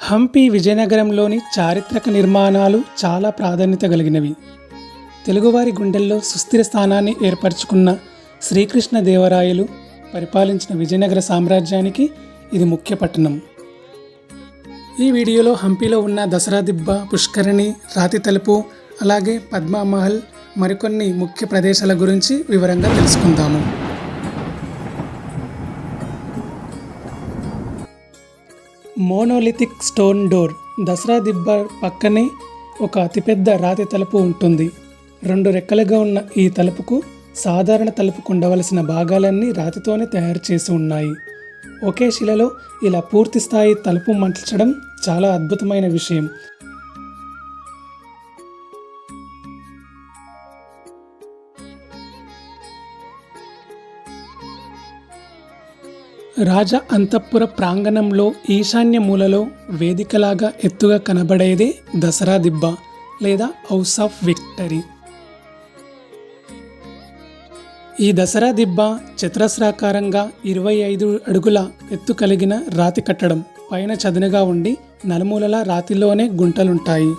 హంపి విజయనగరంలోని చారిత్రక నిర్మాణాలు చాలా ప్రాధాన్యత కలిగినవి. తెలుగువారి గుండెల్లో సుస్థిర స్థానాన్ని ఏర్పరచుకున్న శ్రీకృష్ణ దేవరాయలు పరిపాలించిన విజయనగర సామ్రాజ్యానికి ఇది ముఖ్య పట్టణం. ఈ వీడియోలో హంపిలో ఉన్న దసరా దిబ్బ పుష్కరిణి రాతి తలుపు అలాగే పద్మామహల్ మరికొన్ని ముఖ్య ప్రదేశాల గురించి వివరంగా తెలుసుకుందాము. మోనోలిథిక్ స్టోన్ డోర్ దసరా దిబ్బ పక్కనే ఒక అతిపెద్ద రాతి తలుపు ఉంటుంది. రెండు రెక్కలుగా ఉన్న ఈ తలుపుకు సాధారణ తలుపుకు ఉండవలసిన భాగాలన్నీ రాతితోనే తయారు చేసి ఉన్నాయి. ఒకే శిలలో ఇలా పూర్తి స్థాయి తలుపు మలచడం చాలా అద్భుతమైన విషయం. రాజ అంతఃపుర ప్రాంగణంలో ఈశాన్య మూలలో వేదికలాగా ఎత్తుగా కనబడేదే దసరా దిబ్బ లేదా హౌస్ ఆఫ్ విక్టరీ. ఈ దసరా దిబ్బ చతురస్రాకారంగా ఇరవై ఐదు అడుగుల ఎత్తు కలిగిన రాతి కట్టడం పైన చదునుగా ఉండి నలుమూలల రాతిలోనే గుంటలుంటాయి.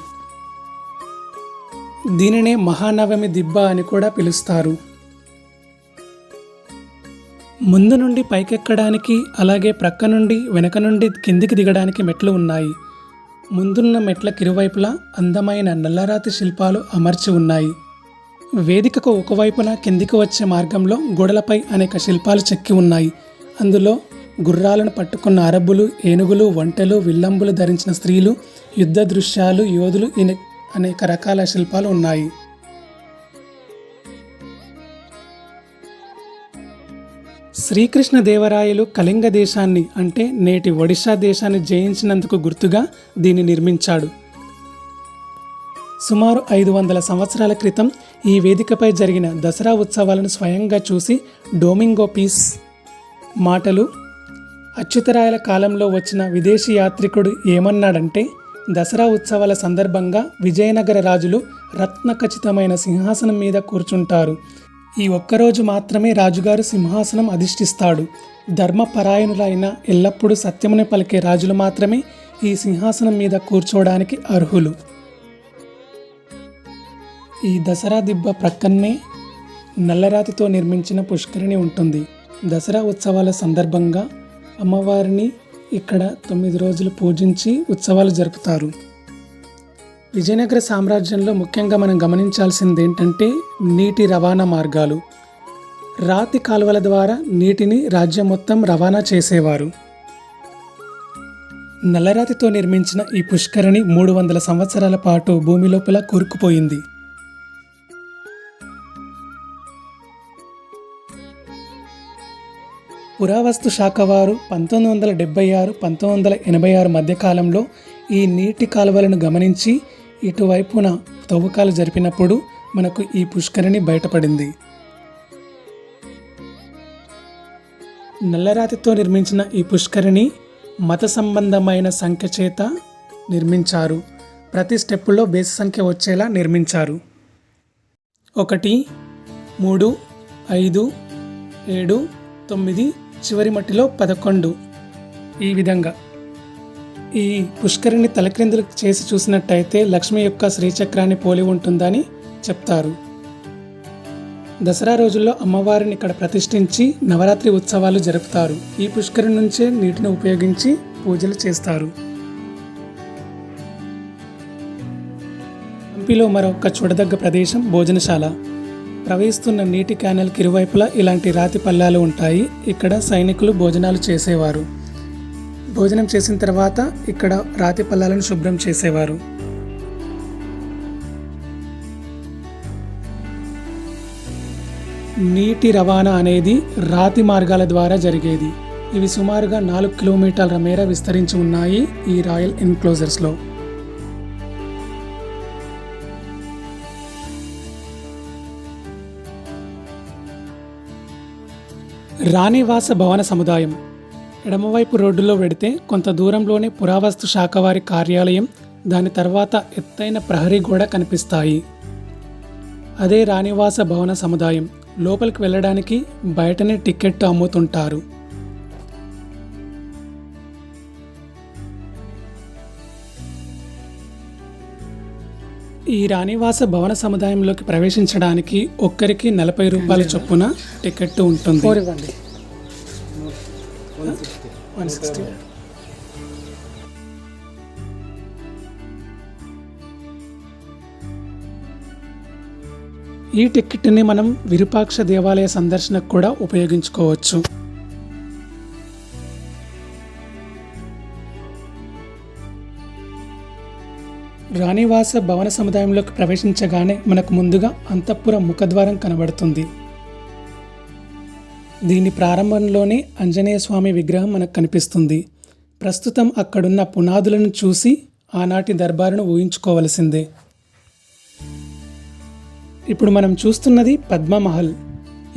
దీనినే మహానవమి దిబ్బ అని కూడా పిలుస్తారు. ముందు నుండి పైకెక్కడానికి అలాగే ప్రక్క నుండి వెనక నుండి కిందికి దిగడానికి మెట్లు ఉన్నాయి. ముందున్న మెట్ల కిరువైపులా అందమైన నల్లరాతి శిల్పాలు అమర్చి ఉన్నాయి. వేదికకు ఒకవైపున కిందికి వచ్చే మార్గంలో గోడలపై అనేక శిల్పాలు చెక్కి ఉన్నాయి. అందులో గుర్రాలను పట్టుకున్న అరబ్బులు ఏనుగులు ఒంటెలు విల్లంబులు ధరించిన స్త్రీలు యుద్ధ దృశ్యాలు యోధులు ఇనే- అనేక రకాల శిల్పాలు ఉన్నాయి. శ్రీకృష్ణ దేవరాయలు కళింగ దేశాన్ని అంటే నేటి ఒడిశా దేశాన్ని జయించినందుకు గుర్తుగా దీన్ని నిర్మించాడు. సుమారు ఐదు వందల సంవత్సరాల క్రితం ఈ వేదికపై జరిగిన దసరా ఉత్సవాలను స్వయంగా చూసి డోమింగో పీస్ మాటలు అచ్యుతరాయల కాలంలో వచ్చిన విదేశీ యాత్రికుడు ఏమన్నాడంటే దసరా ఉత్సవాల సందర్భంగా విజయనగర రాజులు రత్న ఖచ్చితమైన సింహాసనం మీద కూర్చుంటారు. ఈ ఒక్కరోజు మాత్రమే రాజుగారు సింహాసనం అధిష్ఠిస్తాడు. ధర్మపరాయణులైన ఎల్లప్పుడూ సత్యముని పలికే రాజులు మాత్రమే ఈ సింహాసనం మీద కూర్చోవడానికి అర్హులు. ఈ దసరా దిబ్బ ప్రక్కన్నే నల్లరాతితో నిర్మించిన పుష్కరిణి ఉంటుంది. దసరా ఉత్సవాల సందర్భంగా అమ్మవారిని ఇక్కడ తొమ్మిది రోజులు పూజించి ఉత్సవాలు జరుపుతారు. విజయనగర సామ్రాజ్యంలో ముఖ్యంగా మనం గమనించాల్సింది ఏంటంటే నీటి రవాణా మార్గాలు. రాతి కాలువల ద్వారా నీటిని రాజ్యం మొత్తం రవాణా చేసేవారు. నల్లరాతితో నిర్మించిన ఈ పుష్కరిణి మూడు వందల సంవత్సరాల పాటు భూమి లోపల కూరుకుపోయింది. పురావస్తు శాఖ వారు పంతొమ్మిది వందల డెబ్బై ఆరు పంతొమ్మిది వందల ఎనభై ఆరు మధ్యకాలంలో ఈ నీటి కాలువలను గమనించి ఇటువైపున తవ్వకాలు జరిపినప్పుడు మనకు ఈ పుష్కరిణి బయటపడింది. నల్లరాతితో నిర్మించిన ఈ పుష్కరిణి మత సంబంధమైన సంఖ్య చేత నిర్మించారు. ప్రతి స్టెప్పులో బేస్ సంఖ్య వచ్చేలా నిర్మించారు. ఒకటి మూడు ఐదు ఏడు తొమ్మిది చివరి మట్టిలో పదకొండు. ఈ విధంగా ఈ పుష్కరిణి తలక్రిందులు చేసి చూసినట్టయితే లక్ష్మి యొక్క శ్రీచక్రాన్ని పోలి ఉంటుందని చెప్తారు. దసరా రోజుల్లో అమ్మవారిని ఇక్కడ ప్రతిష్ఠించి నవరాత్రి ఉత్సవాలు జరుపుతారు. ఈ పుష్కరిణి నుంచే నీటిని ఉపయోగించి పూజలు చేస్తారు. హంపిలో మరొక చూడదగ్గ ప్రదేశం భోజనశాల. ప్రవహిస్తున్న నీటి క్యానెల్కి ఇరువైపులా ఇలాంటి రాతి పల్లాలు ఉంటాయి. ఇక్కడ సైనికులు భోజనాలు చేసేవారు. భోజనం చేసిన తర్వాత ఇక్కడ రాతి పల్లాలను శుభ్రం చేసేవారు. నీటి రవాణా అనేది రాతి మార్గాల ద్వారా జరిగేది. ఇవి సుమారుగా నాలుగు కిలోమీటర్ల మేర విస్తరించి ఉన్నాయి ఈ రాయల్ ఎన్క్లోజర్స్లో. రాణివాస భవన సముదాయం ఎడమవైపు రోడ్డులో వెడితే కొంత దూరంలోనే పురావస్తు శాఖ వారి కార్యాలయం దాని తర్వాత ఎత్తైన ప్రహరీ గోడ కనిపిస్తాయి. అదే రాణివాస భవన సముదాయం. లోపలికి వెళ్ళడానికి బయటనే టికెట్ అమ్ముతుంటారు. ఈ రాణివాస భవన సముదాయంలోకి ప్రవేశించడానికి ఒక్కరికి నలభై రూపాయల చొప్పున టికెట్ ఉంటుంది. One sixty. ఈ టికెట్ని మనం విరూపాక్ష దేవాలయ సందర్శనకు కూడా ఉపయోగించుకోవచ్చు. రాణివాస భవన సముదాయంలోకి ప్రవేశించగానే మనకు ముందుగా అంతఃపుర ముఖద్వారం కనబడుతుంది. దీని ప్రారంభంలోనే ఆంజనేయ స్వామి విగ్రహం మనకు కనిపిస్తుంది. ప్రస్తుతం అక్కడున్న పునాదులను చూసి ఆనాటి దర్బారును ఊహించుకోవలసిందే. ఇప్పుడు మనం చూస్తున్నది పద్మమహల్.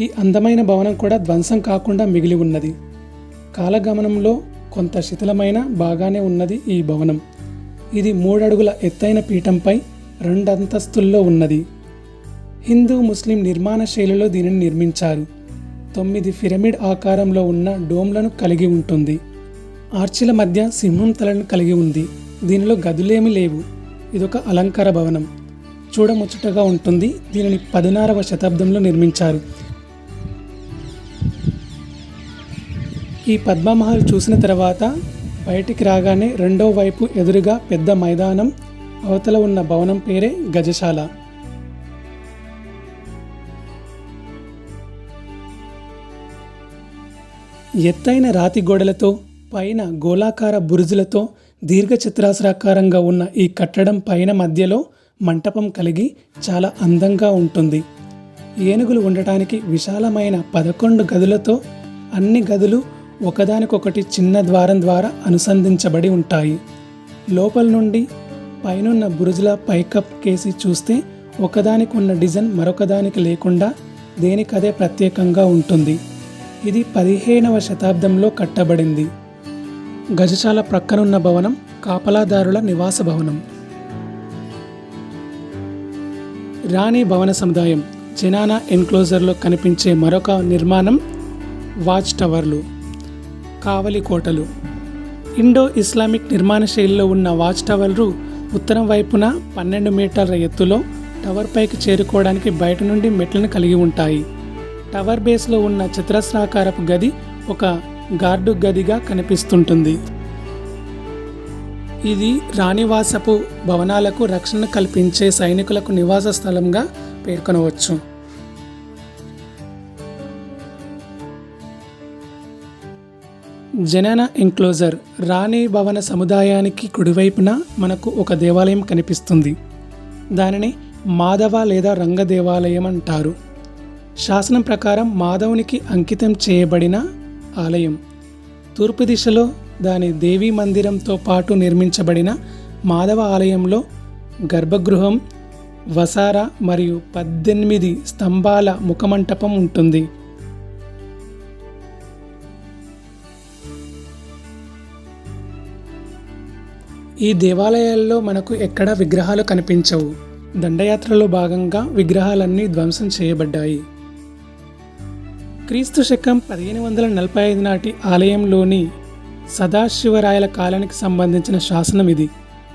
ఈ అందమైన భవనం కూడా ధ్వంసం కాకుండా మిగిలి ఉన్నది. కాలగమనంలో కొంత శిథిలమైన బాగానే ఉన్నది ఈ భవనం. ఇది మూడడుగుల ఎత్తైన పీఠంపై రెండు అంతస్తుల్లో ఉన్నది. హిందూ ముస్లిం నిర్మాణ శైలిలో దీనిని నిర్మించారు. తొమ్మిది పిరమిడ్ ఆకారంలో ఉన్న డోమ్లను కలిగి ఉంటుంది. ఆర్చిల మధ్య సింహం తలను కలిగి ఉంది. దీనిలో గదులేమీ లేవు. ఇదొక అలంకార భవనం. చూడముచ్చటగా ఉంటుంది. దీనిని పదినారవ శతాబ్దంలో నిర్మించారు. ఈ పద్మమహల్ చూసిన తర్వాత బయటికి రాగానే రెండో వైపు ఎదురుగా పెద్ద మైదానం అవతల ఉన్న భవనం పేరే గజశాల. ఎత్తైన రాతి గోడలతో పైన గోళాకార బురుజులతో దీర్ఘచతురాస్రాకారంగా ఉన్న ఈ కట్టడం పైన మధ్యలో మంటపం కలిగి చాలా అందంగా ఉంటుంది. ఏనుగులు ఉండటానికి విశాలమైన పదకొండు గదులతో అన్ని గదులు ఒకదానికొకటి చిన్న ద్వారం ద్వారా అనుసంధించబడి ఉంటాయి. లోపల నుండి పైనున్న బురుజుల పైకప్ కేసి చూస్తే ఒకదానికి ఉన్న డిజైన్ మరొకదానికి లేకుండా దేనికదే ప్రత్యేకంగా ఉంటుంది. ఇది పదిహేనవ శతాబ్దంలో కట్టబడింది. గజశాల ప్రక్కనున్న భవనం కాపలాదారుల నివాస భవనం. రాణి భవన సముదాయం జనానా ఎన్క్లోజర్లో కనిపించే మరొక నిర్మాణం వాచ్ టవర్లు కావలి కోటలు. ఇండో ఇస్లామిక్ నిర్మాణ శైలిలో ఉన్న వాచ్ టవర్లు ఉత్తరం వైపున పన్నెండు మీటర్ల ఎత్తులో టవర్ పైకి చేరుకోవడానికి బయట నుండి మెట్లను కలిగి ఉంటాయి. టవర్ బేస్లో ఉన్న చతురస్రాకారపు గది ఒక గార్డు గదిగా కనిపిస్తుంటుంది. ఇది రాణివాసపు భవనాలకు రక్షణ కల్పించే సైనికులకు నివాస స్థలంగా పేర్కొనవచ్చు. జనన ఎంక్లోజర్ రాణి భవన సముదాయానికి కుడివైపున మనకు ఒక దేవాలయం కనిపిస్తుంది. దానిని మాధవ లేదా రంగ దేవాలయం అంటారు. శాసనం ప్రకారం మాధవునికి అంకితం చేయబడిన ఆలయం. తూర్పు దిశలో దాని దేవీ మందిరంతో పాటు నిర్మించబడిన మాధవ ఆలయంలో గర్భగృహం వసార మరియు పద్దెనిమిది స్తంభాల ముఖమంటపం ఉంటుంది. ఈ దేవాలయాల్లో మనకు ఎక్కడా విగ్రహాలు కనిపించవు. దండయాత్రలో భాగంగా విగ్రహాలన్నీ ధ్వంసం చేయబడ్డాయి. క్రీస్తు శకం పదిహేను వందల నలభై ఐదు నాటి ఆలయంలోని సదాశివరాయల కాలానికి సంబంధించిన శాసనం ఇది.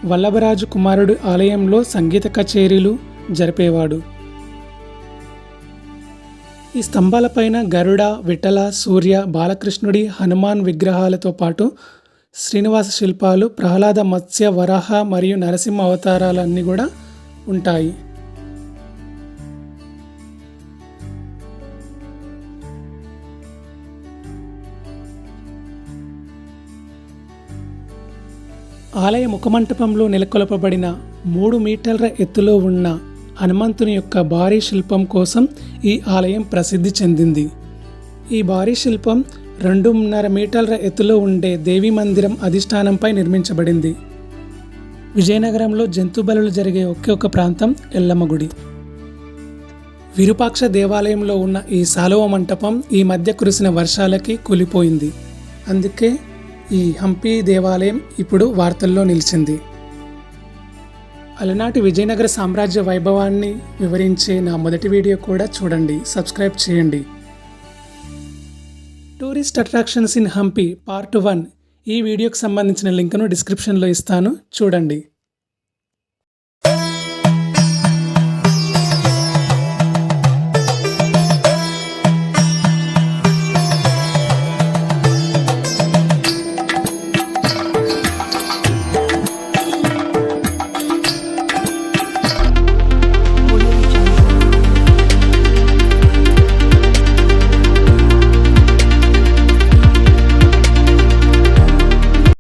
వల్లభరాజు కుమారుడు ఆలయంలో సంగీత కచేరీలు జరిపేవాడు. ఈ స్తంభాలపైన గరుడ విఠల సూర్య బాలకృష్ణుడి హనుమాన్ విగ్రహాలతో పాటు శ్రీనివాస శిల్పాలు ప్రహ్లాద మత్స్య వరాహ మరియు నరసింహ అవతారాలన్నీ కూడా ఉంటాయి. ఆలయ ముఖమంటపంలో నెలకొల్పబడిన మూడు మీటర్ల ఎత్తులో ఉన్న హనుమంతుని యొక్క భారీ శిల్పం కోసం ఈ ఆలయం ప్రసిద్ధి చెందింది. ఈ భారీ శిల్పం రెండున్నర మీటర్ల ఎత్తులో ఉండే దేవి మందిరం అధిష్టానంపై నిర్మించబడింది. విజయనగరంలో జంతు బలులు జరిగే ఒకే ఒక ప్రాంతం ఎల్లమ్మ గుడి. విరూపాక్ష దేవాలయంలో ఉన్న ఈ సాలువ మంటపం ఈ మధ్య కురిసిన వర్షాలకి కూలిపోయింది. అందుకే ఈ హంపి దేవాలయం ఇప్పుడు వార్తల్లో నిలిచింది. అలనాటి విజయనగర సామ్రాజ్య వైభవాన్ని వివరించే నా మొదటి వీడియో కూడా చూడండి. సబ్స్క్రైబ్ చేయండి. Tourist attractions in Hampi part one ఈ వీడియోకి సంబంధించిన లింక్ను డిస్క్రిప్షన్లో ఇస్తాను. చూడండి.